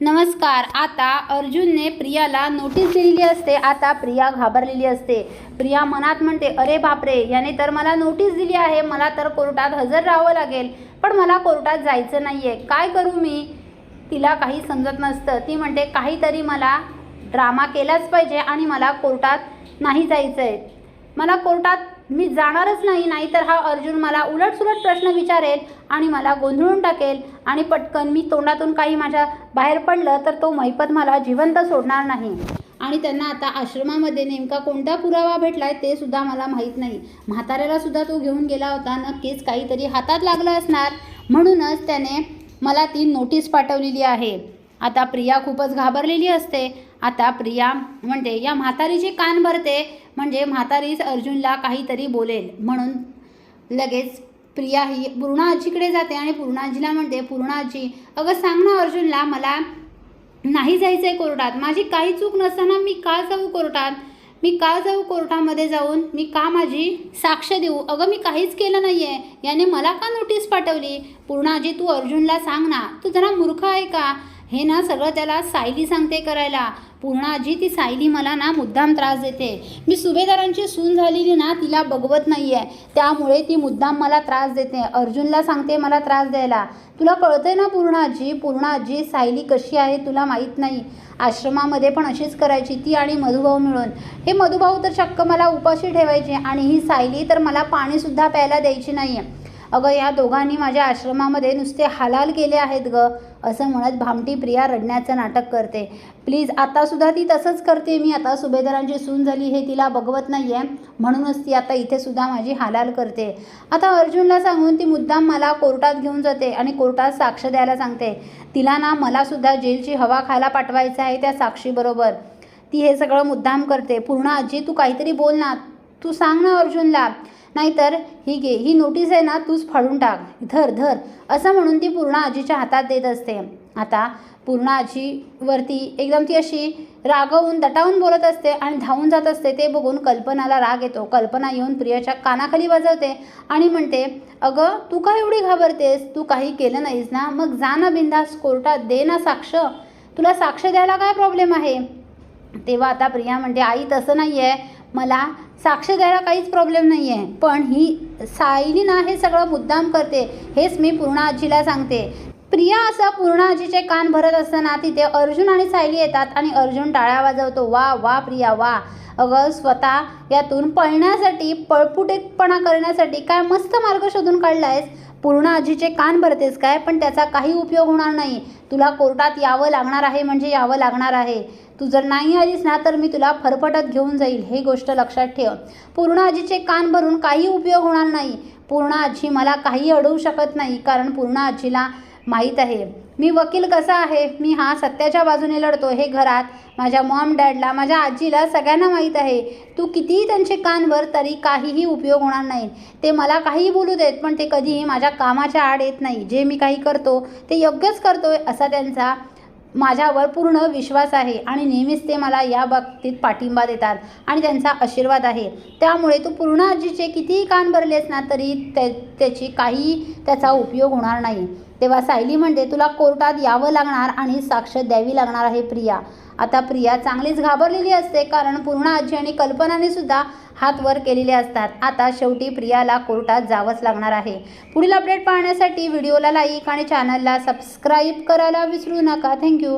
नमस्कार आता अर्जुनने प्रियाला नोटीस दिलेली असते. आता प्रिया घाबरलेली असते. प्रिया मनात म्हणते अरे बापरे याने तर मला नोटीस दिली आहे. मला तर कोर्टात हजर राहावं लागेल. पण मला कोर्टात जायचं नाही आहे काय करू मी? तिला काही समजत नसतं. ती म्हणते काहीतरी मला ड्रामा केलाच पाहिजे आणि मला कोर्टात नाही जायचं आहे मला कोर्टात मी जाणारच नाही नाहीतर हा अर्जुन मला उलटसुलट प्रश्न विचारेल आणि मला गोंधळून टाकेल आणि पटकन मी तोंडातून काही माझ्या बाहेर पडलं तर तो मैपत मला जिवंत सोडणार नाही. आणि त्यांना आता आश्रमामध्ये नेमका कोणता पुरावा भेटलाय ते सुद्धा मला माहीत नाही. म्हाताऱ्याला सुद्धा तो घेऊन गेला होता नक्कीच काहीतरी हातात लागलं असणार. म्हणूनच त्याने मला ती नोटीस पाठवलेली आहे. आता प्रिया खूपच घाबरलेली असते. आता प्रिया म्हणते या म्हातारीची कान भरते म्हणजे म्हातारीच अर्जुनला काहीतरी बोलेल. म्हणून लगेच प्रिया ही पूर्णाजीकडे जाते आणि पूर्णाजीला म्हणते पूर्णा आजी अगं सांग ना अर्जुनला मला नाही जायचं आहे कोर्टात. माझी काही चूक नसताना मी का जाऊ कोर्टात? मी का जाऊ कोर्टामध्ये जाऊन? मी का माझी साक्ष देऊ? अगं मी काहीच केलं नाही आहे याने मला का नोटीस पाठवली? पूर्णाजी तू अर्जुनला सांग ना. तू जरा मूर्ख आहे का? हे ना सगळं त्याला सायली सांगते करायला. पूर्ण आजी ती सायली मला ना मुद्दाम त्रास देते. मी सुभेदारांची सून झालेली ना तिला बघवत नाही आहे त्यामुळे ती मुद्दाम मला त्रास देते. अर्जुनला सांगते मला त्रास द्यायला. तुला कळतंय ना पूर्ण आजी? पूर्ण आजी सायली कशी आहे तुला माहीत नाही. आश्रमामध्ये पण अशीच करायची ती आणि मधुभाऊ मिळून. हे मधुभाऊ तर चक्क मला उपाशी ठेवायचे आणि ही सायली तर मला पाणीसुद्धा प्यायला द्यायची नाही आहे अगं या दोघांनी माझ्या आश्रमामध्ये नुसते हालाल केले आहेत ग असं म्हणत भामटी प्रिया रडण्याचं नाटक करते. प्लीज आतासुद्धा ती तसंच करते मी. आता सुभेदारांची सून झाली हे तिला बघवत नाही आहे म्हणूनच ती आता इथेसुद्धा माझी हालाल करते. आता अर्जुनला सांगून ती मुद्दाम मला कोर्टात घेऊन जाते आणि कोर्टात साक्ष द्यायला सांगते. तिला ना मलासुद्धा जेलची हवा खायला पाठवायचं आहे त्या साक्षीबरोबर. ती हे सगळं मुद्दाम करते. पूर्ण आजी तू काहीतरी बोल ना. तू सांग ना अर्जुनला. नाहीतर ही घे ही नोटीस आहे ना तूच फाडून टाक. धर धर. असं म्हणून ती पूर्ण आजीच्या हातात देत असते. आता पूर्ण आजीवरती एकदम ती अशी रागवून दटावून बोलत असते आणि धावून जात असते. ते बघून कल्पनाला राग येतो. कल्पना येऊन प्रियाच्या कानाखाली वाजवते आणि म्हणते अगं तू का एवढी घाबरतेस? तू काही केलं नाहीस ना? मग जा ना बिंदास कोर्टात. दे ना साक्ष. तुला साक्ष द्यायला काय प्रॉब्लेम आहे? तेव्हा आता प्रिया म्हणते आई तसं नाही आहे मला साक्ष द्यायला काहीच प्रॉब्लेम नाही आहे पण ही सायली ना हे सगळं मुद्दाम करते. हेच मी पूर्ण आजीला सांगते. प्रिया असं पूर्ण आजीचे कान भरत असताना तिथे अर्जुन आणि सायली येतात आणि अर्जुन टाळ्या वाजवतो वा वा प्रिया वा. अगं स्वतः यातून पळण्यासाठी पळपुटेपणा करण्यासाठी काय मस्त मार्ग शोधून काढला आहेस पूर्ण आजीचे कान भरतेस काय? पण त्याचा काही उपयोग होणार नाही. तुला कोर्टात यावं लागणार आहे म्हणजे यावं लागणार आहे. तू जर नाही आलीस ना तर मी तुला फरफटत घेऊन जाईल. हे गोष्ट लक्षात ठेव. पूर्ण आजीचे कान भरून काही उपयोग होणार नाही. पूर्ण आजी मला काही अडवू शकत नाही कारण पूर्ण आजीला माहीत आहे. मी वकील कसा आहे? मी हा सत्याच्या बाजूने लढतो हे घरात माझ्या मॉम डॅडला माझ्या आजीला सगळ्यांना माहीत आहे. तू कितीही त्यांचे कानवर तरी काहीही उपयोग होणार नाही. ते मला काहीही बोलू देत पण ते कधीही माझ्या कामाच्या आड येत नाही. जे मी काही करतो ते योग्यच करतोय असा त्यांचा माझ्यावर पूर्ण विश्वास आहे. आणि नेहमीच ते मला या बाबतीत पाठिंबा देतात आणि त्यांचा आशीर्वाद आहे. त्यामुळे तू पूर्ण आजीचे कितीही कान भरलेस ना तरी त्या त्याची काही त्याचा उपयोग होणार नाही. तेव्हा सायली म्हणते तुला कोर्टात यावं लागणार आणि साक्ष द्यावी लागणार आहे प्रिया. आता प्रिया चांगलीच घाबरलेली असते कारण पूर्ण आजी आणि कल्पनाने सुद्धा हात वर केलेले असतात. आता शेवटी प्रियाला कोर्टात जावंच लागणार आहे. पुढील अपडेट पाहण्यासाठी व्हिडिओला लाईक आणि चॅनलला सबस्क्राईब करायला विसरू नका. थँक्यू